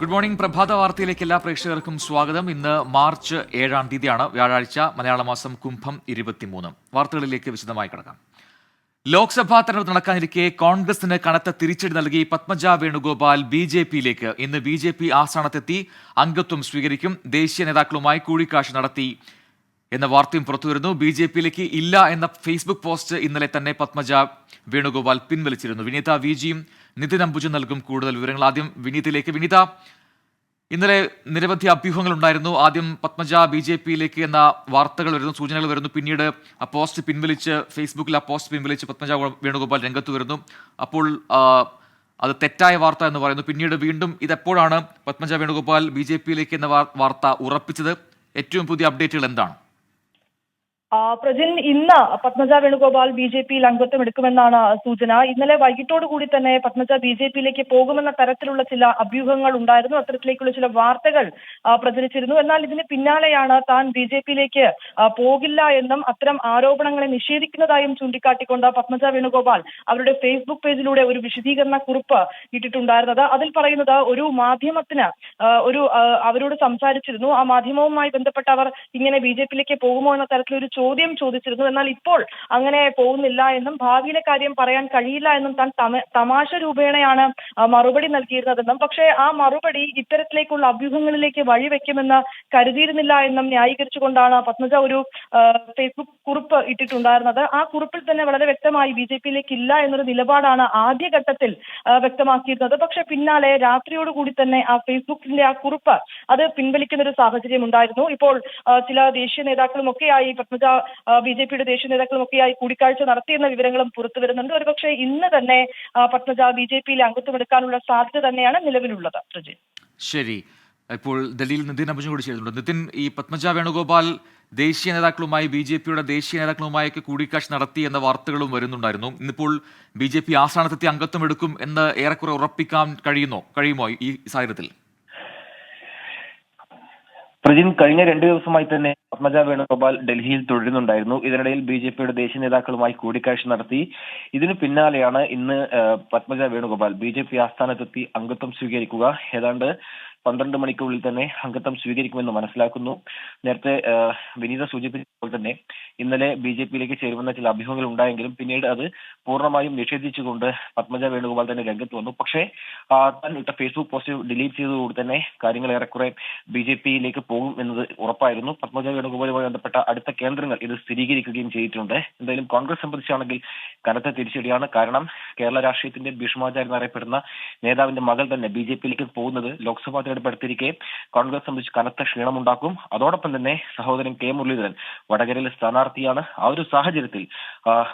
Good morning പ്രഭാത വാർത്തയിലേക്ക് എല്ലാ പ്രേക്ഷകർക്കും സ്വാഗതം. ഇന്ന് മാർച്ച് ഏഴാം തീയതിയാണ് വ്യാഴാഴ്ച മലയാള മാസം കുംഭം ഇരുപത്തിമൂന്ന്. വാർത്തകളിലേക്ക് വിശദമായി കിടക്കാം. ലോക്സഭാ തെരഞ്ഞെടുപ്പ് നടക്കാനിരിക്കെ കോൺഗ്രസിന് കനത്ത തിരിച്ചടി നൽകി പത്മജ വേണുഗോപാൽ ബി ജെ പിയിലേക്ക്. ഇന്ന് ബി ജെ പി ആസ്ഥാനത്തെത്തി അംഗത്വം സ്വീകരിക്കും. ദേശീയ നേതാക്കളുമായി കൂടിക്കാഴ്ച നടത്തി. എന്ന വാർത്തയും പുറത്തുവരുന്നു. ബി ജെ പിയിലേക്ക് ഇല്ല എന്ന ഫേസ്ബുക്ക് പോസ്റ്റ് ഇന്നലെ തന്നെ പത്മജ വേണുഗോപാൽ പിൻവലിച്ചിരുന്നു. വിനീത വി ജിയും നിതിൻ അംബുജും നൽകും കൂടുതൽ വിവരങ്ങൾ. ആദ്യം വിനീതയിലേക്ക് വിനീത ഇന്നലെ നിരവധി അഭ്യൂഹങ്ങൾ ഉണ്ടായിരുന്നു. ആദ്യം പത്മജ ബി ജെ പിയിലേക്ക് എന്ന വാർത്തകൾ വരുന്നു സൂചനകൾ വരുന്നു. പിന്നീട് ആ പോസ്റ്റ് പിൻവലിച്ച് ഫേസ്ബുക്കിൽ ആ പോസ്റ്റ് പിൻവലിച്ച് പത്മജ വേണുഗോപാൽ രംഗത്ത് വരുന്നു. അപ്പോൾ അത് തെറ്റായ വാർത്ത എന്ന് പറയുന്നു. പിന്നീട് വീണ്ടും ഇതെപ്പോഴാണ് പത്മജ വേണുഗോപാൽ ബി ജെ പിയിലേക്ക് എന്ന വാർ- വാർത്ത ഉറപ്പിച്ചത്? ഏറ്റവും പുതിയ അപ്ഡേറ്റുകൾ എന്താണ്? പ്രജിൻ ഇന്ന് പത്മജ വേണുഗോപാൽ ബി ജെ പിയിൽ അംഗത്വം എടുക്കുമെന്നാണ് സൂചന. ഇന്നലെ വൈകിട്ടോടു കൂടി തന്നെ പത്മജ ബി ജെ പിയിലേക്ക് പോകുമെന്ന തരത്തിലുള്ള ചില അഭ്യൂഹങ്ങൾ ഉണ്ടായിരുന്നു. അത്തരത്തിലേക്കുള്ള ചില വാർത്തകൾ പ്രചരിച്ചിരുന്നു. എന്നാൽ ഇതിന് പിന്നാലെയാണ് താൻ ബി ജെ പിയിലേക്ക് പോകില്ല എന്നും അത്തരം ആരോപണങ്ങളെ നിഷേധിക്കുന്നതായും ചൂണ്ടിക്കാട്ടിക്കൊണ്ട് പത്മജ വേണുഗോപാൽ അവരുടെ ഫേസ്ബുക്ക് പേജിലൂടെ ഒരു വിശദീകരണ കുറിപ്പ് ഇട്ടിട്ടുണ്ടായിരുന്നത്. അതിൽ പറയുന്നത് ഒരു മാധ്യമത്തിന് ഒരു അവരോട് സംസാരിച്ചിരുന്നു. ആ മാധ്യമവുമായി ബന്ധപ്പെട്ട് അവർ ഇങ്ങനെ ബി ജെ പിയിലേക്ക് പോകുമോ എന്ന തരത്തിലൊരു ചോദ്യം ചോദിച്ചിരുന്നു. എന്നാൽ ഇപ്പോൾ അങ്ങനെ പോകുന്നില്ല എന്നും ഭാവിയിലെ കാര്യം പറയാൻ കഴിയില്ല എന്നും താൻ തമാശ രൂപേണയാണ് മറുപടി നൽകിയിരുന്നതെന്നും. പക്ഷേ ആ മറുപടി ഇത്തരത്തിലേക്കുള്ള അഭ്യൂഹങ്ങളിലേക്ക് വഴിവെക്കുമെന്ന് കരുതിയിരുന്നില്ല എന്നും ന്യായീകരിച്ചുകൊണ്ടാണ് പത്മജ ഒരു ഫേസ്ബുക്ക് കുറിപ്പ് ഇട്ടിട്ടുണ്ടായിരുന്നത്. ആ കുറിപ്പിൽ തന്നെ വളരെ വ്യക്തമായി ബി ജെ പിയിലേക്ക് ഇല്ല എന്നൊരു നിലപാടാണ് ആദ്യഘട്ടത്തിൽ വ്യക്തമാക്കിയിരുന്നത്. പക്ഷെ പിന്നാലെ രാത്രിയോടുകൂടി തന്നെ ആ ഫേസ്ബുക്കിന്റെ ആ കുറിപ്പ് അത് പിൻവലിക്കുന്ന ഒരു സാഹചര്യം ഉണ്ടായിരുന്നു ഇപ്പോൾ ചില ദേശീയ നേതാക്കളും ഒക്കെയായി പത്മജ ബി ജെ പിയുടെ ദേശീയ നേതാക്കളും ഒക്കെയായി കൂടിക്കാഴ്ച നടത്തിയെന്ന വിവരങ്ങളും പുറത്തു വരുന്നുണ്ട്. ഒരുപക്ഷെ ഇന്ന് തന്നെ പത്മജ ബി ജെ പിയിൽ അംഗത്വം എടുക്കാനുള്ള സാധ്യത തന്നെയാണ് നിലവിലുള്ളത്. പ്രജി. ശരി. ഇപ്പോൾ ഡൽഹിയിൽ നിതിൻ അംബുജും കൂടി ചേരുന്നുണ്ട്. നിതിൻ ഈ പത്മജ വേണുഗോപാൽ ദേശീയ നേതാക്കളുമായി ബി ജെ പിയുടെ ദേശീയ നേതാക്കളുമായൊക്കെ കൂടിക്കാഴ്ച നടത്തി എന്ന വാർത്തകളും വരുന്നുണ്ടായിരുന്നു. ഇന്നിപ്പോൾ ബി ജെ പി ആസ്ഥാനത്തെത്തി അംഗത്വം എടുക്കും എന്ന് ഏറെക്കുറെ ഉറപ്പിക്കാൻ കഴിയുന്നോ കഴിയുമോ ഈ സാഹചര്യത്തിൽ? പ്രജിൻ കഴിഞ്ഞ രണ്ടു ദിവസമായി തന്നെ പത്മജ വേണുഗോപാൽ ഡൽഹിയിൽ തുടരുന്നുണ്ടായിരുന്നു. ഇതിനിടയിൽ ബി ജെ പിയുടെ ദേശീയ നേതാക്കളുമായി കൂടിക്കാഴ്ച നടത്തി. ഇതിനു പിന്നാലെയാണ് ഇന്ന് Padmaja Venugopal B J P ആസ്ഥാനത്തെത്തി അംഗത്വം സ്വീകരിക്കുക. ഏതാണ്ട് പന്ത്രണ്ട് മണിക്കുള്ളിൽ തന്നെ അംഗത്വം സ്വീകരിക്കുമെന്ന് മനസ്സിലാക്കുന്നു. നേരത്തെ വിനീത സൂചിപ്പിച്ചപ്പോൾ തന്നെ ഇന്നലെ ബി ജെ പിയിലേക്ക് ചേരുമെന്ന ചില അഭ്യൂഹങ്ങൾ ഉണ്ടായെങ്കിലും പിന്നീട് അത് പൂർണമായും നിഷേധിച്ചുകൊണ്ട് പത്മജ വേണുഗോപാൽ തന്നെ രംഗത്ത് വന്നു. പക്ഷേ താൻ ഇട്ട ഫേസ്ബുക്ക് പോസ്റ്റ് ഡിലീറ്റ് ചെയ്തതോടെ തന്നെ കാര്യങ്ങൾ ഏറെക്കുറെ ബി ജെ പിയിലേക്ക് പോകും എന്നത് ഉറപ്പായിരുന്നു. പത്മജ വേണുഗോപാലുമായി ബന്ധപ്പെട്ട അടുത്ത കേന്ദ്രങ്ങൾ ഇത് സ്ഥിരീകരിക്കുകയും ചെയ്തിട്ടുണ്ട്. എന്തായാലും കോൺഗ്രസ് സംബന്ധിച്ചാണെങ്കിൽ കനത്ത തിരിച്ചടിയാണ്. കാരണം കേരള രാഷ്ട്രീയത്തിന്റെ ഭീഷ്മാചാരി എന്നറിയപ്പെടുന്ന നേതാവിന്റെ മകൾ തന്നെ ബി ജെ പിയിലേക്ക് പോകുന്നത് ലോക്സഭാ തെരഞ്ഞെടുപ്പ് കോൺഗ്രസ് സംബന്ധിച്ച് കനത്ത ക്ഷീണമുണ്ടാക്കും. അതോടൊപ്പം തന്നെ സഹോദരൻ കെ മുരളീധരൻ വടകരയിലെ സ്ഥാനാർത്ഥിയാണ്. ആ ഒരു സാഹചര്യത്തിൽ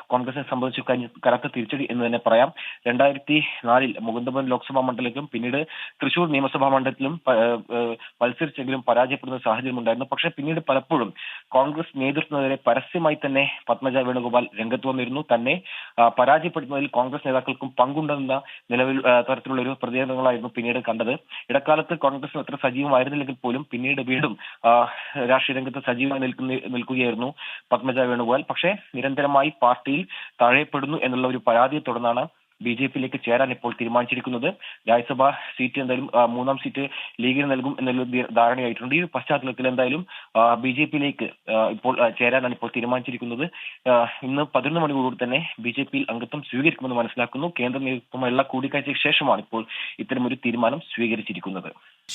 കോൺഗ്രസിനെ സംബന്ധിച്ച് കനി- കനത്ത തിരിച്ചടി എന്ന് തന്നെ പറയാം. രണ്ടായിരത്തി നാലിൽ മുകുന്ദപുരം ലോക്സഭാ മണ്ഡലത്തിലും പിന്നീട് തൃശൂർ നിയമസഭാ മണ്ഡലത്തിലും മത്സരിച്ചെങ്കിലും പരാജയപ്പെടുന്ന സാഹചര്യം ഉണ്ടായിരുന്നു പക്ഷേ പിന്നീട് പലപ്പോഴും കോൺഗ്രസ് നേതൃത്വത്തിനെതിരെ പരസ്യമായി തന്നെ പത്മജ വേണുഗോപാൽ രംഗത്ത് വന്നിരുന്നു. തന്നെ പരാജയപ്പെടുന്നതിൽ കോൺഗ്രസ് നേതാക്കൾക്കും പങ്കുണ്ടെന്ന നിലവിൽ തരത്തിലുള്ള ഒരു പ്രതികരണങ്ങളായിരുന്നു പിന്നീട് കണ്ടത്. ഇടക്കാലത്ത് കോൺഗ്രസ് അത്ര സജീവമായിരുന്നില്ലെങ്കിൽ പോലും പിന്നീട് വീണ്ടും രാഷ്ട്രീയ രംഗത്ത് സജീവമായി നിൽക്കുന്ന നിൽക്കുകയായിരുന്നു പത്മജ വേണുഗോപാൽ. പക്ഷേ നിരന്തരമായി പാർട്ടിയിൽ താഴെപ്പെടുന്നു എന്നുള്ള ഒരു പരാതിയെ തുടർന്നാണ് ബി ജെ പിയിലേക്ക് ചേരാൻ ഇപ്പോൾ തീരുമാനിച്ചിരിക്കുന്നത്. രാജ്യസഭാ സീറ്റ് എന്തായാലും മൂന്നാം സീറ്റ് ലീഗിന് നൽകും എന്നുള്ള ധാരണയായിട്ടുണ്ട്. ഈ പശ്ചാത്തലത്തിൽ എന്തായാലും ബി ജെ പിയിലേക്ക് ഇപ്പോൾ ചേരാനാണ് ഇപ്പോൾ തീരുമാനിച്ചിരിക്കുന്നത്. ഇന്ന് പതിനൊന്ന് മണിക്കൂർ തന്നെ ബി ജെ പിയിൽ അംഗത്വം സ്വീകരിക്കുമെന്ന് മനസ്സിലാക്കുന്നു. കേന്ദ്ര നേതൃത്വമുള്ള കൂടിക്കാഴ്ചയ്ക്ക് ശേഷമാണ് ഇപ്പോൾ ഇത്തരമൊരു തീരുമാനം സ്വീകരിച്ചിരിക്കുന്നത്.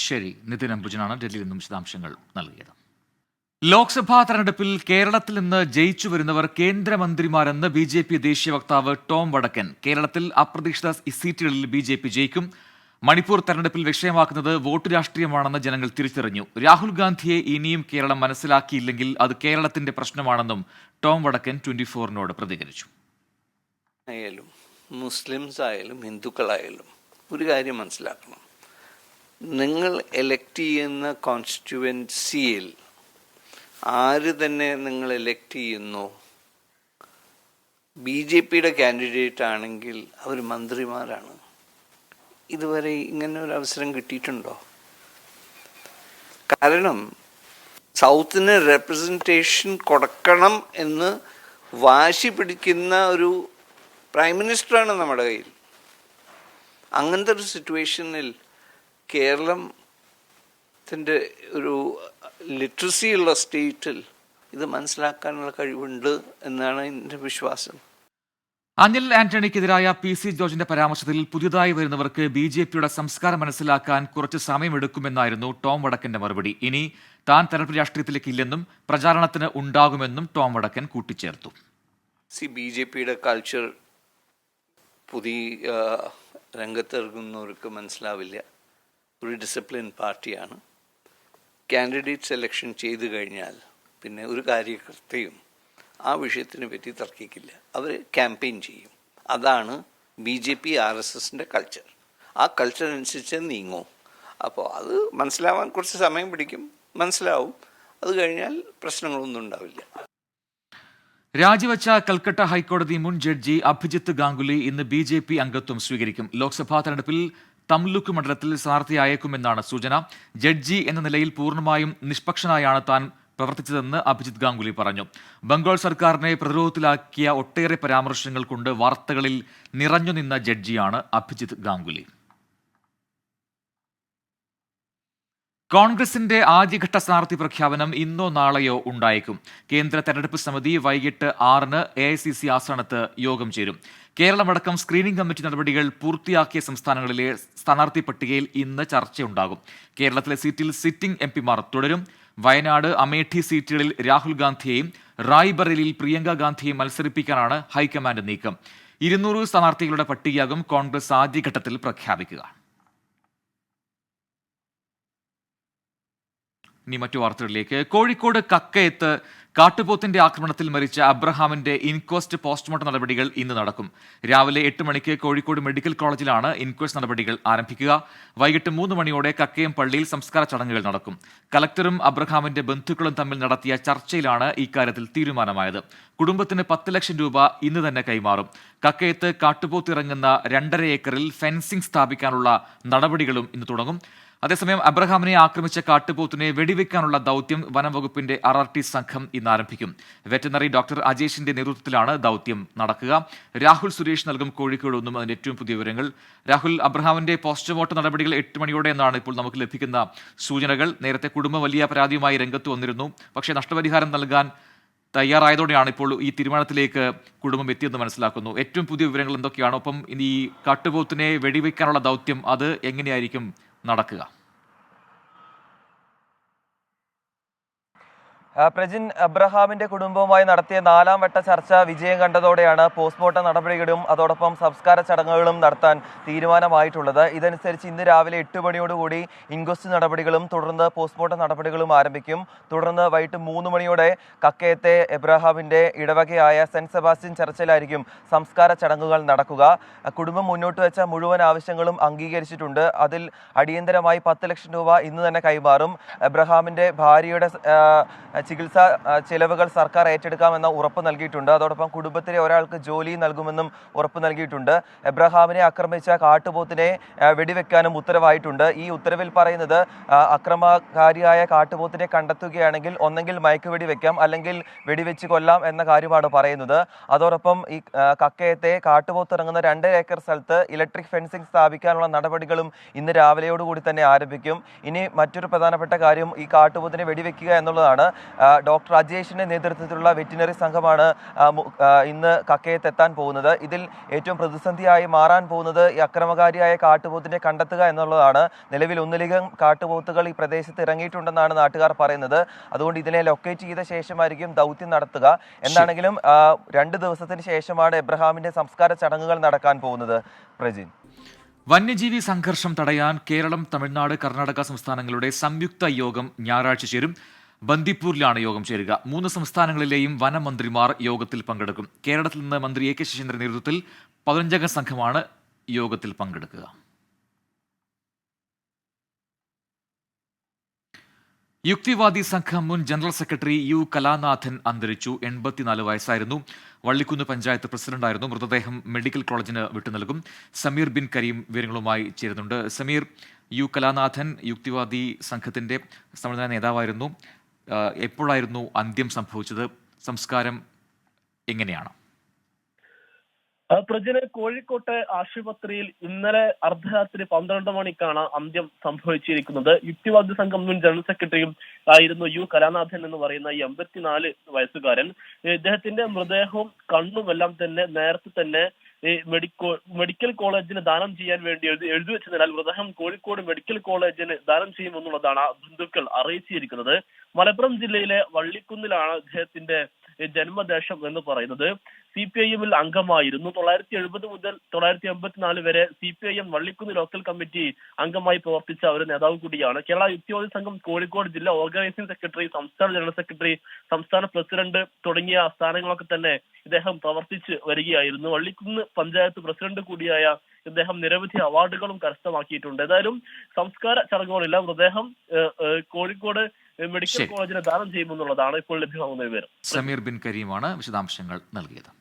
ശരി. നിതിൻ അംബുജനാണ് ഡൽഹിയിൽ നിന്നും വിശദാംശങ്ങൾ നൽകിയത്. ലോക്സഭാ തെരഞ്ഞെടുപ്പിൽ കേരളത്തിൽ നിന്ന് ജയിച്ചു വരുന്നവർ കേന്ദ്രമന്ത്രിമാരെന്ന് ബി ജെ പി ദേശീയ വക്താവ് ടോം വടക്കൻ. കേരളത്തിൽ അപ്രതീക്ഷിത സീറ്റുകളിൽ ബി ജെ പി ജയിക്കും. മണിപ്പൂർ തെരഞ്ഞെടുപ്പിൽ വിഷയമാക്കുന്നത് വോട്ട് രാഷ്ട്രീയമാണെന്ന് ജനങ്ങൾ തിരിച്ചറിഞ്ഞു. രാഹുൽ ഗാന്ധിയെ ഇനിയും കേരളം മനസ്സിലാക്കിയില്ലെങ്കിൽ അത് കേരളത്തിന്റെ പ്രശ്നമാണെന്നും ടോം വടക്കൻ ട്വന്റി ഫോറിനോട് പ്രതികരിച്ചു. ആയാലും മുസ്ലിംസ് ആയാലും ഹിന്ദുക്കളായാലും ഒരു കാര്യം മനസ്സിലാക്കണം. നിങ്ങൾ എലക്ട് ചെയ്യുന്ന കോൺസ്റ്റിറ്റ്യുവൻസിയിൽ ആര് തന്നെ നിങ്ങൾ എലക്ട് ചെയ്യുന്നു? ബി ജെ പിയുടെ കാൻഡിഡേറ്റ് ആണെങ്കിൽ അവർ മന്ത്രിമാരാണ്. ഇതുവരെ ഇങ്ങനെ ഒരു അവസരം കിട്ടിയിട്ടുണ്ടോ? കാരണം സൗത്തിന് റെപ്രസെന്റേഷൻ കൊടുക്കണം എന്ന് വാശി പിടിക്കുന്ന ഒരു പ്രൈം മിനിസ്റ്ററാണ് നമ്മുടെ കയ്യിൽ. അങ്ങനത്തെ ഒരു സിറ്റുവേഷനിൽ കേരളത്തിന്റെ ഒരു ലിറ്ററസിയുള്ള സ്റ്റേറ്റിൽ ഇത് മനസ്സിലാക്കാനുള്ള കഴിവുണ്ട് എന്നാണ് എന്റെ വിശ്വാസം. അനിൽ ആന്റണിക്കെതിരായ പി സി ജോർജിന്റെ പരാമർശത്തിൽ പുതിയതായി വരുന്നവർക്ക് ബി ജെ പിയുടെ സംസ്കാരം മനസ്സിലാക്കാൻ കുറച്ച് സമയമെടുക്കുമെന്നായിരുന്നു ടോം വടക്കന്റെ മറുപടി. ഇനി താൻ തെരഞ്ഞെടുപ്പ് രാഷ്ട്രീയത്തിലേക്ക് ഇല്ലെന്നും പ്രചാരണത്തിന് ഉണ്ടാകുമെന്നും ടോം വടക്കൻ കൂട്ടിച്ചേർത്തു. സി ബി ജെ പിയുടെ കൾച്ചർ പുതിയ രംഗത്തിറങ്ങുന്നവർക്ക് മനസ്സിലാവില്ല. ഒരു ഡിസിപ്ലിൻ പാർട്ടിയാണ്. കാൻഡിഡേറ്റ് സെലക്ഷൻ ചെയ്തു കഴിഞ്ഞാൽ പിന്നെ ഒരു കാര്യകർത്തയും ആ വിഷയത്തിനെ പറ്റി തർക്കിക്കില്ല. അവർ ക്യാമ്പയിൻ ചെയ്യും. അതാണ് B J P R S എസിന്റെ കൾച്ചർ ആ കൾച്ചർ അനുസരിച്ച് നീങ്ങും. അപ്പോൾ അത് മനസ്സിലാവാൻ കുറച്ച് സമയം പിടിക്കും. മനസ്സിലാവും. അത് കഴിഞ്ഞാൽ പ്രശ്നങ്ങളൊന്നും ഉണ്ടാവില്ല. രാജിവെച്ച കൽക്കട്ട ഹൈക്കോടതി മുൻ ജഡ്ജി അഭിജിത്ത് ഗാംഗുലി ഇന്ന് ബി ജെ പി അംഗത്വം സ്വീകരിക്കും. ലോക്സഭാ തെരഞ്ഞെടുപ്പിൽ തംലുക്ക് മണ്ഡലത്തിൽ സ്ഥാനാർത്ഥിയായേക്കുമെന്നാണ് സൂചന. ജഡ്ജി എന്ന നിലയിൽ പൂർണമായും നിഷ്പക്ഷനായാണ് താൻ പ്രവർത്തിച്ചതെന്ന് അഭിജിത് ഗാംഗുലി പറഞ്ഞു. ബംഗാൾ സർക്കാരിനെ പ്രതിരോധത്തിലാക്കിയ ഒട്ടേറെ പരാമർശങ്ങൾ കൊണ്ട് വാർത്തകളിൽ നിറഞ്ഞു നിന്ന ജഡ്ജിയാണ് അഭിജിത് ഗാംഗുലി. കോൺഗ്രസിന്റെ ആദ്യഘട്ട സ്ഥാനാർത്ഥി പ്രഖ്യാപനം ഇന്നോ നാളെയോ ഉണ്ടായേക്കും. കേന്ദ്ര തെരഞ്ഞെടുപ്പ് സമിതി വൈകിട്ട് ആറിന് എ ഐ സി സി ആസ്ഥാനത്ത് യോഗം ചേരും. കേരളമടക്കം സ്ക്രീനിംഗ് കമ്മിറ്റി നടപടികൾ പൂർത്തിയാക്കിയ സംസ്ഥാനങ്ങളിലെ സ്ഥാനാർത്ഥി പട്ടികയിൽ ഇന്ന് ചർച്ചയുണ്ടാകും. കേരളത്തിലെ സീറ്റിൽ സിറ്റിംഗ് എം പിമാർ തുടരും. വയനാട് അമേഠി സീറ്റുകളിൽ രാഹുൽ ഗാന്ധിയെയും റായ്ബറേലിയിൽ പ്രിയങ്ക ഗാന്ധിയെയും മത്സരിപ്പിക്കാനാണ് ഹൈക്കമാൻഡ് നീക്കം. ഇരുന്നൂറ് സ്ഥാനാർത്ഥികളുടെ പട്ടികയാകും കോൺഗ്രസ് ആദ്യഘട്ടത്തിൽ പ്രഖ്യാപിക്കുക. ഇനി മറ്റു വാർത്തകളിലേക്ക്. കോഴിക്കോട് കക്കയത്ത് കാട്ടുപോത്തിന്റെ ആക്രമണത്തിൽ മരിച്ച അബ്രഹാമിന്റെ ഇൻക്വസ്റ്റ് പോസ്റ്റ്മോർട്ടം നടപടികൾ ഇന്ന് നടക്കും. രാവിലെ എട്ട് മണിക്ക് കോഴിക്കോട് മെഡിക്കൽ കോളേജിലാണ് ഇൻക്വസ്റ്റ് നടപടികൾ ആരംഭിക്കുക. വൈകിട്ട് മൂന്ന് മണിയോടെ കക്കയം പള്ളിയിൽ സംസ്കാര ചടങ്ങുകൾ നടക്കും. കലക്ടറും അബ്രഹാമിന്റെ ബന്ധുക്കളും തമ്മിൽ നടത്തിയ ചർച്ചയിലാണ് ഇക്കാര്യത്തിൽ തീരുമാനമായത്. കുടുംബത്തിന് പത്ത് ലക്ഷം രൂപ ഇന്ന് തന്നെ കൈമാറും. കക്കയത്ത് കാട്ടുപോത്തിറങ്ങുന്ന രണ്ടര ഏക്കറിൽ ഫെൻസിംഗ് സ്ഥാപിക്കാനുള്ള നടപടികളും ഇന്ന് തുടങ്ങും. അതേസമയം അബ്രഹാമിനെ ആക്രമിച്ച കാട്ടുപോത്തിനെ വെടിവെക്കാനുള്ള ദൗത്യം വനംവകുപ്പിന്റെ ആർ ആർ ടി സംഘം ഇന്ന് ആരംഭിക്കും. വെറ്റനറി ഡോക്ടർ അജേഷിന്റെ നേതൃത്വത്തിലാണ് ദൗത്യം നടക്കുക. രാഹുൽ സുരേഷ് നൽകും കോഴിക്കോട് നിന്നും അതിന്റെ ഏറ്റവും പുതിയ വിവരങ്ങൾ. രാഹുൽ അബ്രഹാമിന്റെ പോസ്റ്റ്മോർട്ടം നടപടികൾ എട്ട് മണിയോടെ എന്നാണ് ഇപ്പോൾ നമുക്ക് ലഭിക്കുന്ന സൂചനകൾ. നേരത്തെ കുടുംബ വലിയ പരാതിയുമായി രംഗത്ത് വന്നിരുന്നു. പക്ഷേ നഷ്ടപരിഹാരം നൽകാൻ തയ്യാറായതോടെയാണ് ഇപ്പോൾ ഈ തീരുമാനത്തിലേക്ക് കുടുംബം എത്തിയെന്ന് മനസ്സിലാക്കുന്നു. ഏറ്റവും പുതിയ വിവരങ്ങൾ എന്തൊക്കെയാണ്? ഒപ്പം ഈ കാട്ടുപോത്തിനെ വെടിവെക്കാനുള്ള ദൗത്യം അത് എങ്ങനെയായിരിക്കും? നടക്കുക. പ്രജിൻ അബ്രഹാമിന്റെ കുടുംബവുമായി നടത്തിയ നാലാം വട്ട ചർച്ച വിജയം കണ്ടതോടെയാണ് പോസ്റ്റ്മോർട്ടം നടപടികളും അതോടൊപ്പം സംസ്കാര ചടങ്ങുകളും നടത്താൻ തീരുമാനമായിട്ടുള്ളത്. ഇതനുസരിച്ച് ഇന്ന് രാവിലെ എട്ട് മണിയോടുകൂടി ഇൻക്വസ്റ്റ് നടപടികളും തുടർന്ന് പോസ്റ്റ്മോർട്ടം നടപടികളും ആരംഭിക്കും. തുടർന്ന് വൈകിട്ട് മൂന്ന് മണിയോടെ കക്കയത്തെ എബ്രഹാമിന്റെ ഇടവകയായ സെന്റ് സെബാസ്റ്റ്യൻ ചർച്ചിലായിരിക്കും സംസ്കാര ചടങ്ങുകൾ നടക്കുക. കുടുംബം മുന്നോട്ട് വെച്ച മുഴുവൻ ആവശ്യങ്ങളും അംഗീകരിച്ചിട്ടുണ്ട്. അതിൽ അടിയന്തരമായി പത്ത് ലക്ഷം രൂപ ഇന്ന് തന്നെ കൈമാറും. എബ്രഹാമിന്റെ ഭാര്യയുടെ ചികിത്സാ ചെലവുകൾ സർക്കാർ ഏറ്റെടുക്കാമെന്ന ഉറപ്പ് നൽകിയിട്ടുണ്ട്. അതോടൊപ്പം കുടുംബത്തിലെ ഒരാൾക്ക് ജോലി നൽകുമെന്നും ഉറപ്പ് നൽകിയിട്ടുണ്ട്. എബ്രഹാമിനെ ആക്രമിച്ച കാട്ടുപോത്തിനെ വെടിവെക്കാനും ഉത്തരവായിട്ടുണ്ട്. ഈ ഉത്തരവിൽ പറയുന്നത് അക്രമകാരിയായ കാട്ടുപോത്തിനെ കണ്ടെത്തുകയാണെങ്കിൽ ഒന്നെങ്കിൽ മയക്കുവെടി വെക്കാം അല്ലെങ്കിൽ വെടിവെച്ച് കൊല്ലാം എന്ന കാര്യമാണ് പറയുന്നത്. അതോടൊപ്പം ഈ കക്കയത്തെ കാട്ടുപോത്ത് ഇറങ്ങുന്ന രണ്ട് ഏക്കർ സ്ഥലത്ത് ഇലക്ട്രിക് ഫെൻസിംഗ് സ്ഥാപിക്കാനുള്ള നടപടികളും ഇന്ന് രാവിലെയോടുകൂടി തന്നെ ആരംഭിക്കും. ഇനി മറ്റൊരു പ്രധാനപ്പെട്ട കാര്യം ഈ കാട്ടുപോത്തിനെ വെടിവെക്കുക എന്നുള്ളതാണ്. ഡോക്ടർ അജേഷിന്റെ നേതൃത്വത്തിലുള്ള വെറ്റിനറി സംഘമാണ് ഇന്ന് കക്കയത്തെത്താൻ പോകുന്നത്. ഇതിൽ ഏറ്റവും പ്രതിസന്ധിയായി മാറാൻ പോകുന്നത് ഈ അക്രമകാരിയായ കാട്ടുപോത്തിനെ കണ്ടെത്തുക എന്നുള്ളതാണ്. നിലവിൽ ഒന്നിലധികം കാട്ടുപോത്തുകൾ ഈ പ്രദേശത്ത് ഇറങ്ങിയിട്ടുണ്ടെന്നാണ് നാട്ടുകാർ പറയുന്നത്. അതുകൊണ്ട് ഇതിനെ ലൊക്കേറ്റ് ചെയ്ത ശേഷമായിരിക്കും ദൗത്യം നടത്തുക. എന്താണെങ്കിലും രണ്ട് ദിവസത്തിന് ശേഷമാണ് എബ്രഹാമിന്റെ സംസ്കാര ചടങ്ങുകൾ നടക്കാൻ പോകുന്നത്. പ്രജിൻ. വന്യജീവി സംഘർഷം തടയാൻ കേരളം തമിഴ്നാട് കർണാടക സംസ്ഥാനങ്ങളുടെ സംയുക്ത യോഗം ഞായറാഴ്ച ചേരും. ബന്ദിപ്പൂരിലാണ് യോഗം ചേരുക. മൂന്ന് സംസ്ഥാനങ്ങളിലെയും വനമന്ത്രിമാർ യോഗത്തിൽ പങ്കെടുക്കും. കേരളത്തിൽ നിന്ന് മന്ത്രി എ കെ ശശീന്ദ്രന്റെ നേതൃത്വത്തിൽ പതിനഞ്ചംഗ സംഘമാണ് യോഗത്തിൽ പങ്കെടുക്കുക. യുക്തിവാദി സംഘം മുൻ ജനറൽ സെക്രട്ടറി യു കലാനാഥൻ അന്തരിച്ചു. എൺപത്തിനാല് വയസ്സായിരുന്നു. വള്ളിക്കുന്ന് പഞ്ചായത്ത് പ്രസിഡന്റായിരുന്നു. മൃതദേഹം മെഡിക്കൽ കോളേജിന് വിട്ടു നൽകും. സമീർ ബിൻ കരീം വിവരങ്ങളുമായി ചേരുന്നുണ്ട്. സമീർ യു കലാനാഥൻ യുക്തിവാദി സംഘത്തിന്റെ സമ്മേളന നേതാവായിരുന്നു. എപ്പോഴായിരുന്നു അന്ത്യം സംഭവിച്ചത്? സംസ്കാരം എങ്ങനെയാണ്? പ്രജന കോഴിക്കോട്ടെ ആശുപത്രിയിൽ ഇന്നലെ അർദ്ധരാത്രി പന്ത്രണ്ട് മണിക്കാണ് അന്ത്യം സംഭവിച്ചിരിക്കുന്നത്. യുക്തിവാദി സംഘം മുൻ ജനറൽ സെക്രട്ടറിയും ആയിരുന്നു യു കലാനാഥൻ എന്ന് പറയുന്ന ഈ എൺപത്തിനാല് വയസ്സുകാരൻ. ഇദ്ദേഹത്തിന്റെ മൃതദേഹവും കണ്ണുമെല്ലാം തന്നെ നേരത്തെ തന്നെ മെഡിക്കോ മെഡിക്കൽ കോളേജിന് ദാനം ചെയ്യാൻ വേണ്ടി എഴുതി എഴുതി വെച്ചതിനാൽ മൃതദേഹം കോഴിക്കോട് മെഡിക്കൽ കോളേജിന് ദാനം ചെയ്യുമെന്നുള്ളതാണ് ബന്ധുക്കൾ അറിയിച്ചിരിക്കുന്നത്. മലപ്പുറം ജില്ലയിലെ വള്ളിക്കുന്നിലാണ് അദ്ദേഹത്തിന്റെ ജന്മദേശം എന്ന് പറയുന്നത്. സി പി ഐ എമ്മിൽ അംഗമായിരുന്നു. തൊള്ളായിരത്തി എഴുപത് മുതൽ തൊള്ളായിരത്തി എൺപത്തിനാല് വരെ C P I M Vallikkunnu local committee അംഗമായി പ്രവർത്തിച്ച ഒരു നേതാവ് കൂടിയാണ്. കേരള യുക്തിവാദി സംഘം കോഴിക്കോട് ജില്ലാ ഓർഗനൈസിംഗ് സെക്രട്ടറി സംസ്ഥാന ജനറൽ സെക്രട്ടറി സംസ്ഥാന പ്രസിഡന്റ് തുടങ്ങിയ സ്ഥാനങ്ങളൊക്കെ തന്നെ ഇദ്ദേഹം പ്രവർത്തിച്ച് വരികയായിരുന്നു. വള്ളിക്കുന്ന് പഞ്ചായത്ത് പ്രസിഡന്റ് കൂടിയായ ഇദ്ദേഹം നിരവധി അവാർഡുകളും കരസ്ഥമാക്കിയിട്ടുണ്ട്. ഏതായാലും സംസ്കാര ചടങ്ങുകളില്ല മൃതദേഹം കോഴിക്കോട് മെഡിക്കൽ കോളേജിനെ ദാനം ചെയ്യുമെന്നുള്ളതാണ് ഇപ്പോൾ ലഭ്യമാകുന്ന വിവരം. സമീർ ബിൻ കരീമാണ് വിശദാംശങ്ങൾ നൽകിയത്.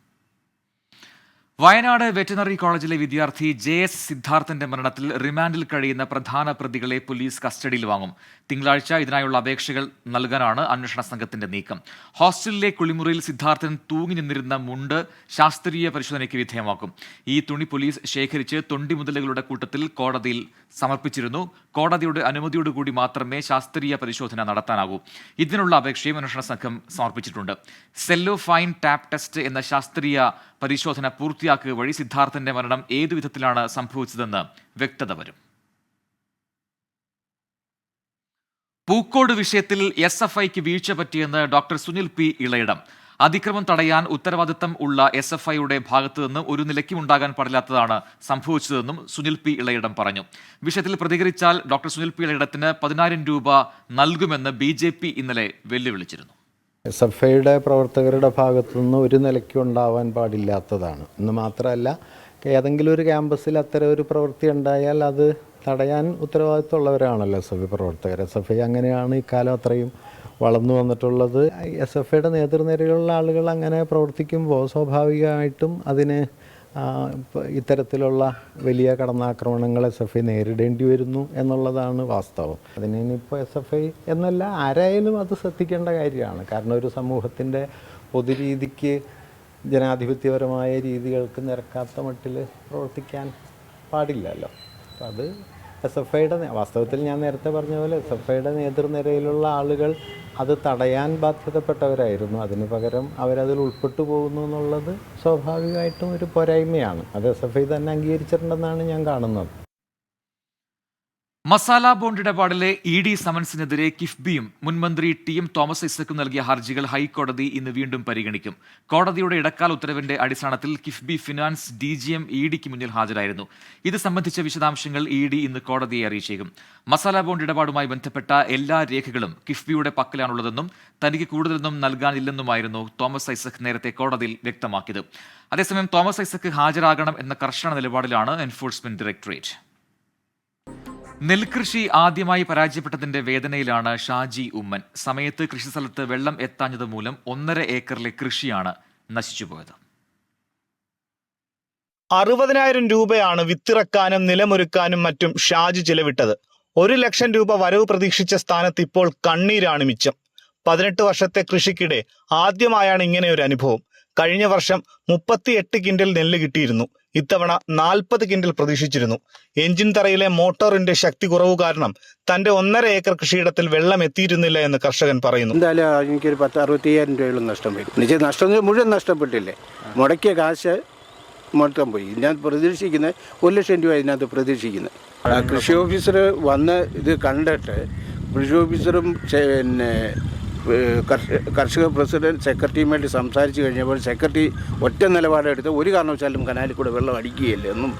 വയനാട് വെറ്റിനറി കോളേജിലെ വിദ്യാർത്ഥി ജെ എസ് സിദ്ധാർത്ഥന്റെ മരണത്തിൽ റിമാൻഡിൽ കഴിയുന്ന പ്രധാന പ്രതികളെ പോലീസ് കസ്റ്റഡിയിൽ വാങ്ങും. തിങ്കളാഴ്ച ഇതിനായുള്ള അപേക്ഷകൾ നൽകാനാണ് അന്വേഷണ സംഘത്തിന്റെ നീക്കം. ഹോസ്റ്റലിലെ കുളിമുറിയിൽ സിദ്ധാർത്ഥൻ തൂങ്ങി നിന്നിരുന്ന മുണ്ട് ശാസ്ത്രീയ പരിശോധനയ്ക്ക് വിധേയമാക്കും. ഈ തുണി പോലീസ് ശേഖരിച്ച് തൊണ്ടിമുതലുകളുടെ കൂട്ടത്തിൽ കോടതിയിൽ സമർപ്പിച്ചിരുന്നു. കോടതിയുടെ അനുമതിയോടുകൂടി മാത്രമേ ശാസ്ത്രീയ പരിശോധന നടത്താനാകൂ. ഇതിനുള്ള അപേക്ഷയും അന്വേഷണ സംഘം സമർപ്പിച്ചിട്ടുണ്ട്. സെല്ലോ ഫൈൻ ടാപ്പ് ടെസ്റ്റ് എന്ന ശാസ്ത്രീയ പരിശോധന പൂർത്തിയാക്കുക വഴി സിദ്ധാർത്ഥന്റെ മരണം ഏതു വിധത്തിലാണ് സംഭവിച്ചതെന്ന് വ്യക്തത വരും. പൂക്കോട് വിഷയത്തിൽ എസ് എഫ് ഐക്ക് വീഴ്ച പറ്റിയെന്ന് ഡോക്ടർ സുനിൽ പി ഇളയിടം. അതിക്രമം തടയാൻ ഉത്തരവാദിത്തം ഉള്ള എസ് എഫ് ഐയുടെ ഭാഗത്തു നിന്നും ഒരു നിലയ്ക്കും ഉണ്ടാകാൻ പാടില്ലാത്തതാണ് സംഭവിച്ചതെന്നും സുനിൽ പി ഇളയിടം പറഞ്ഞു. വിഷയത്തിൽ പ്രതികരിച്ചാൽ ഡോക്ടർ സുനിൽ പി ഇളയിടത്തിന് പതിനായിരം രൂപ നൽകുമെന്ന് ബി ജെ പി ഇന്നലെ വെല്ലുവിളിച്ചിരുന്നു. എസ് എഫ് ഐയുടെ പ്രവർത്തകരുടെ ഭാഗത്തുനിന്ന് ഒരു നിലയ്ക്കും ഉണ്ടാവാൻ പാടില്ലാത്തതാണ്. എന്ന് മാത്രമല്ല ഏതെങ്കിലും ഒരു ക്യാമ്പസിൽ അത്തരം ഒരു പ്രവൃത്തി ഉണ്ടായാൽ അത് തടയാൻ ഉത്തരവാദിത്തമുള്ളവരാണല്ലോ എസ് എഫ് ഐ പ്രവർത്തകർ. എസ് എഫ് ഐ അങ്ങനെയാണ് ഇക്കാലം അത്രയും വളർന്നു വന്നിട്ടുള്ളത്. എസ് എഫ് ഐയുടെ നേതൃനിരയിലുള്ള ആളുകൾ അങ്ങനെ പ്രവർത്തിക്കുമ്പോൾ സ്വാഭാവികമായിട്ടും അതിന് ഇത്തരത്തിലുള്ള വലിയ കടന്നാക്രമണങ്ങൾ എസ് എഫ് ഐ നേരിടേണ്ടി വരുന്നു എന്നുള്ളതാണ് വാസ്തവം. അതിന് ഇനിയിപ്പോൾ എസ് എഫ് ഐ എന്നല്ല ആരായാലും അത് ശ്രദ്ധിക്കേണ്ട കാര്യമാണ്. കാരണം ഒരു സമൂഹത്തിന്റെ പൊതുരീതിക്ക് ജനാധിപത്യപരമായ രീതികൾക്ക് നിരക്കാത്ത മട്ടിൽ പ്രവർത്തിക്കാൻ പാടില്ലല്ലോ. അത് എസ് എഫ് ഐയുടെ വാസ്തവത്തിൽ ഞാൻ നേരത്തെ പറഞ്ഞ പോലെ എസ് എഫ് ഐയുടെ നേതൃനിരയിലുള്ള ആളുകൾ അത് തടയാൻ ബാധ്യതപ്പെട്ടവരായിരുന്നു. അതിന് പകരം അവരതിൽ ഉൾപ്പെട്ടു പോകുന്നു എന്നുള്ളത് സ്വാഭാവികമായിട്ടും ഒരു പോരായ്മയാണ്. അത് എസ് എഫ് ഐ തന്നെ അംഗീകരിച്ചിട്ടുണ്ടെന്നാണ് ഞാൻ കാണുന്നത്. മസാല ബോണ്ട് ഇടപാടിലെ ഇ ഡി സമൻസിനെതിരെ കിഫ്ബിയും മുൻമന്ത്രി ടി എം തോമസ് ഐസക്കും നൽകിയ ഹർജികൾ ഹൈക്കോടതി ഇന്ന് വീണ്ടും പരിഗണിക്കും. കോടതിയുടെ ഇടക്കാല ഉത്തരവിന്റെ അടിസ്ഥാനത്തിൽ KIIFB finance D G M E ഡിക്ക് മുന്നിൽ ഹാജരായിരുന്നു. ഇത് സംബന്ധിച്ച വിശദാംശങ്ങൾ ഇ ഡി ഇന്ന് കോടതിയെ അറിയിച്ചേക്കും. മസാല ബോണ്ട് ഇടപാടുമായി ബന്ധപ്പെട്ട എല്ലാ രേഖകളും കിഫ്ബിയുടെ പക്കലാണുള്ളതെന്നും തനിക്ക് കൂടുതലൊന്നും നൽകാനില്ലെന്നുമായിരുന്നു തോമസ് ഐസക് നേരത്തെ കോടതിയിൽ വ്യക്തമാക്കിയത്. അതേസമയം തോമസ് ഐസക് ഹാജരാകണം എന്ന കർശന നിലപാടിലാണ് എൻഫോഴ്സ്മെന്റ് ഡയറക്ടറേറ്റ്. നെൽകൃഷി ആദ്യമായി പരാജയപ്പെട്ടതിന്റെ വേദനയിലാണ് ഷാജി ഉമ്മൻ. സമയത്ത് കൃഷിസ്ഥലത്ത് വെള്ളം എത്താഞ്ഞത് മൂലം ഒന്നര ഏക്കറിലെ കൃഷിയാണ് നശിച്ചുപോയത്. അറുപതിനായിരം രൂപയാണ് വിത്തിറക്കാനും നിലമൊരുക്കാനും മറ്റും ഷാജി ചിലവിട്ടത്. ഒരു ലക്ഷം രൂപ വരവ് പ്രതീക്ഷിച്ച സ്ഥാനത്ത് ഇപ്പോൾ കണ്ണീരാണ് മിച്ചം. പതിനെട്ട് വർഷത്തെ കൃഷിക്കിടെ ആദ്യമായാണ് ഇങ്ങനെ ഒരു അനുഭവം കഴിഞ്ഞ വർഷം മുപ്പത്തിയെട്ട് കിൻഡൽ നെല്ല് കിട്ടിയിരുന്നു. ഇത്തവണ നാൽപ്പത് കിൻഡൽ പ്രതീക്ഷിച്ചിരുന്നു. എഞ്ചിൻ തറയിലെ മോട്ടോറിന്റെ ശക്തി കുറവ് കാരണം തന്റെ ഒന്നര ഏക്കർ കൃഷിയിടത്തിൽ വെള്ളം എത്തിയിരുന്നില്ല എന്ന് കർഷകൻ പറയുന്നു. എന്തായാലും എനിക്കൊരു പത്ത് അറുപത്തിയ്യായിരം രൂപയോളം നഷ്ടം പോയി. നഷ്ടം മുഴുവൻ നഷ്ടപ്പെട്ടില്ലേ? മുടക്കിയ കാശ് മൊത്തം പോയി. ഞാൻ പ്രതീക്ഷിക്കുന്നത് ഒരു ലക്ഷം രൂപ ഇതിനകത്ത് പ്രതീക്ഷിക്കുന്നത്. കൃഷി ഓഫീസർ വന്ന് ഇത് കണ്ടിട്ട് കൃഷി ഓഫീസറും പിന്നെ കർഷക പ്രസിഡന്റ് സെക്രട്ടറിയുമായിട്ട് സംസാരിച്ച് കഴിഞ്ഞപ്പോൾ സെക്രട്ടറി ഒറ്റ നിലപാടെടുത്ത് ഒരു കാരണവശാലും കനാലിൽ കൂടെ വെള്ളം അടിക്കുകയില്ല എന്നും.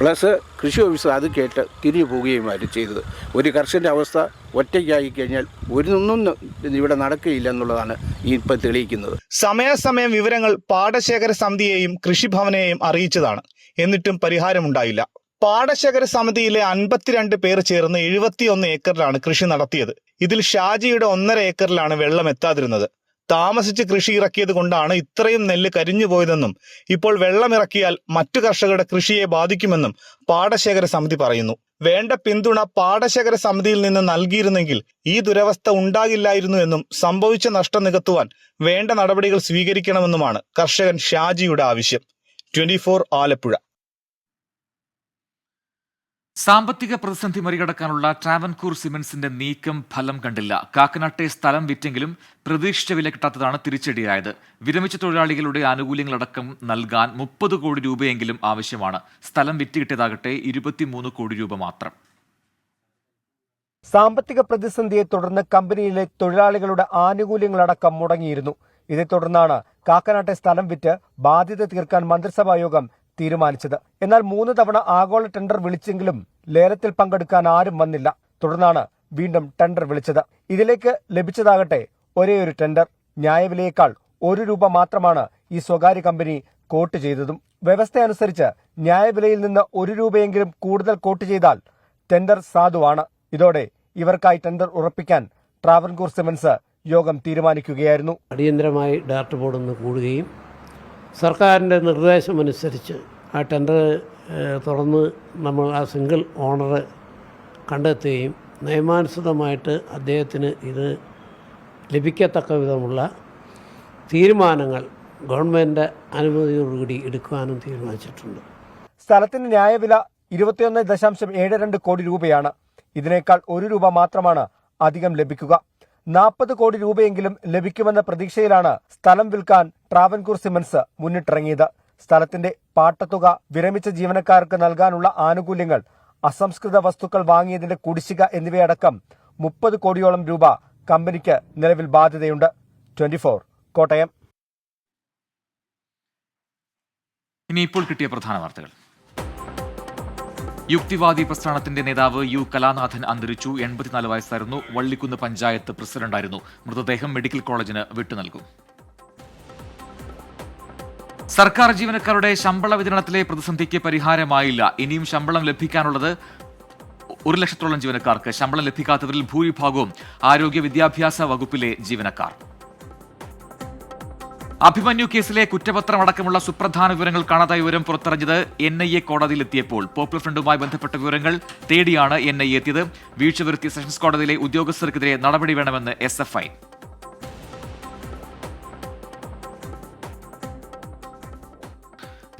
പ്ലസ് കൃഷി ഓഫീസർ അത് കേട്ട് തിരിഞ്ഞു പോവുകയുമായിരുന്നു ചെയ്തത്. ഒരു കർഷകന്റെ അവസ്ഥ ഒറ്റയ്ക്കായി കഴിഞ്ഞാൽ ഒരു നിന്നും ഇവിടെ നടക്കുകയില്ല എന്നുള്ളതാണ് ഈ ഇപ്പം തെളിയിക്കുന്നത്. സമയാസമയം വിവരങ്ങൾ പാടശേഖര സമിതിയെയും കൃഷിഭവനെയും അറിയിച്ചതാണ്. എന്നിട്ടും പരിഹാരമുണ്ടായില്ല. പാടശേഖര സമിതിയിലെ അൻപത്തിരണ്ട് പേർ ചേർന്ന് എഴുപത്തിയൊന്ന് ഏക്കറിലാണ് കൃഷി നടത്തിയത്. ഇതിൽ ഷാജിയുടെ ഒന്നര ഏക്കറിലാണ് വെള്ളം എത്താതിരുന്നത്. താമസിച്ച് കൃഷി ഇറക്കിയത് കൊണ്ടാണ് ഇത്രയും നെല്ല് കരിഞ്ഞു പോയതെന്നും ഇപ്പോൾ വെള്ളം ഇറക്കിയാൽ മറ്റു കർഷകരുടെ കൃഷിയെ ബാധിക്കുമെന്നും പാടശേഖര സമിതി പറയുന്നു. വേണ്ട പിന്തുണ പാടശേഖര സമിതിയിൽ നിന്ന് നൽകിയിരുന്നെങ്കിൽ ഈ ദുരവസ്ഥ ഉണ്ടാകില്ലായിരുന്നു എന്നും സംഭവിച്ച നഷ്ടം നികത്തുവാൻ വേണ്ട നടപടികൾ സ്വീകരിക്കണമെന്നുമാണ് കർഷകൻ ഷാജിയുടെ ആവശ്യം. ട്വന്റി ആലപ്പുഴ. സാമ്പത്തിക പ്രതിസന്ധി മറികടക്കാനുള്ള ട്രാവൻകൂർ സിമന്റ്സിന്റെ നീക്കം ഫലം കണ്ടില്ല. കാക്കനാട്ടെ സ്ഥലം വിറ്റെങ്കിലും പ്രതീക്ഷിച്ച വില കിട്ടാത്തതാണ് തിരിച്ചടിയായത്. വിരമിച്ച തൊഴിലാളികളുടെ ആനുകൂല്യങ്ങളടക്കം നൽകാൻ മുപ്പത് കോടി രൂപയെങ്കിലും ആവശ്യമാണ്. സ്ഥലം വിറ്റ് കിട്ടിയതാകട്ടെ ഇരുപത്തിമൂന്ന് കോടി രൂപ മാത്രം. സാമ്പത്തിക പ്രതിസന്ധിയെ തുടർന്ന് കമ്പനിയിലെ തൊഴിലാളികളുടെ ആനുകൂല്യങ്ങളടക്കം മുടങ്ങിയിരുന്നു. ഇതേ തുടർന്നാണ് കാക്കനാട്ടെ സ്ഥലം വിറ്റ് ബാധ്യത തീർക്കാൻ മന്ത്രിസഭാ യോഗം തീരുമാനിച്ചത്. എന്നാൽ മൂന്ന് തവണ ആഗോള ടെൻഡർ വിളിച്ചെങ്കിലും ലേലത്തിൽ പങ്കെടുക്കാൻ ആരും വന്നില്ല. തുടർന്നാണ് വീണ്ടും ടെൻഡർ വിളിച്ചത്. ഇതിലേക്ക് ലഭിച്ചതാകട്ടെ ഒരേ ഒരു ടെൻഡർ. ന്യായവിലയേക്കാൾ ഒരു രൂപ മാത്രമാണ് ഈ സ്വകാര്യ കമ്പനി കോട്ട് ചെയ്തതും. വ്യവസ്ഥയനുസരിച്ച് ന്യായവിലയിൽ നിന്ന് ഒരു രൂപയെങ്കിലും കൂടുതൽ കോട്ട് ചെയ്താൽ ടെൻഡർ സാധുവാണ്. ഇതോടെ ഇവർക്കായി ടെൻഡർ ഉറപ്പിക്കാൻ ട്രാവൻകൂർ സിമൻസ് യോഗം തീരുമാനിക്കുകയായിരുന്നു. അടിയന്തരമായി ഡയറക്ടർ ബോർഡ് ഒന്ന് കൂടുകയും സർക്കാരിന്റെ നിർദ്ദേശമനുസരിച്ച് ആ ടെൻഡർ തുറന്ന് നമ്മൾ ആ സിംഗിൾ ഓണർ കണ്ടെത്തുകയും നിയമാനുസൃതമായിട്ട് അദ്ദേഹത്തിന് ഇത് ലഭിക്കത്തക്ക വിധമുള്ള തീരുമാനങ്ങൾ ഗവൺമെന്റ് അനുമതിയോടുകൂടി എടുക്കുവാനും തീരുമാനിച്ചിട്ടുണ്ട്. സ്ഥലത്തിന് ന്യായവില ഇരുപത്തിയൊന്ന് ദശാംശം ഏഴ് രണ്ട് കോടി രൂപയാണ്. ഇതിനേക്കാൾ ഒരു രൂപ മാത്രമാണ് അധികം ലഭിക്കുക. നാൽപ്പത് കോടി രൂപയെങ്കിലും ലഭിക്കുമെന്ന പ്രതീക്ഷയിലാണ് സ്ഥലം വിൽക്കാൻ ട്രാവൻകൂർ സിമൻസ് മുന്നിട്ടിറങ്ങിയത്. സ്ഥലത്തിന്റെ പാട്ടത്തുക വിരമിച്ച ജീവനക്കാർക്ക് നൽകാനുള്ള ആനുകൂല്യങ്ങൾ അസംസ്കൃത വസ്തുക്കൾ വാങ്ങിയതിന്റെ കുടിശ്ശിക എന്നിവയടക്കം മുപ്പത് കോടിയോളം രൂപ കമ്പനിക്ക് നിലവിൽ ബാധ്യതയുണ്ട്. കോട്ടയം. ഇനി ഇപ്പോൾ കിട്ടിയ പ്രധാന വാർത്തകൾ. യുക്തിവാദി പ്രസ്ഥാനത്തിന്റെ നേതാവ് യു കലാനാഥൻ അന്തരിച്ചു. എൺപത്തിനാല് വയസ്സായിരുന്നു വള്ളിക്കുന്ന് പഞ്ചായത്ത് പ്രസിഡന്റായിരുന്നു. മൃതദേഹം മെഡിക്കൽ കോളേജിന് വിട്ടുനൽകും. സർക്കാർ ജീവനക്കാരുടെ ശമ്പള വിതരണത്തിലെ പ്രതിസന്ധിക്ക് പരിഹാരമായില്ല. ഇനിയും ശമ്പളം ലഭിക്കാനുള്ളത് ഒരു ലക്ഷത്തോളം ജീവനക്കാർക്ക്. ശമ്പളം ലഭിക്കാത്തവരിൽ ഭൂരിഭാഗവും ആരോഗ്യ വിദ്യാഭ്യാസ വകുപ്പിലെ ജീവനക്കാർ. അഭിമന്യു കേസിലെ കുറ്റപത്രം അടക്കമുള്ള സുപ്രധാന വിവരങ്ങൾ കാണാതായ വിവരം പുറത്തറിഞ്ഞത് എൻ ഐ എ കോടതിയിലെത്തിയപ്പോൾ. പോപ്പുലർ ഫ്രണ്ടുമായി ബന്ധപ്പെട്ട വിവരങ്ങൾ തേടിയാണ് എൻ ഐ എത്തിയത്. വീഴ്ച വരുത്തിയ സെഷൻസ് കോടതിയിലെ ഉദ്യോഗസ്ഥർക്കെതിരെ നടപടി വേണമെന്ന് എസ് എഫ് ഐ.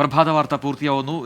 പ്രഭാത വാർത്ത പൂർത്തിയാവുന്നു.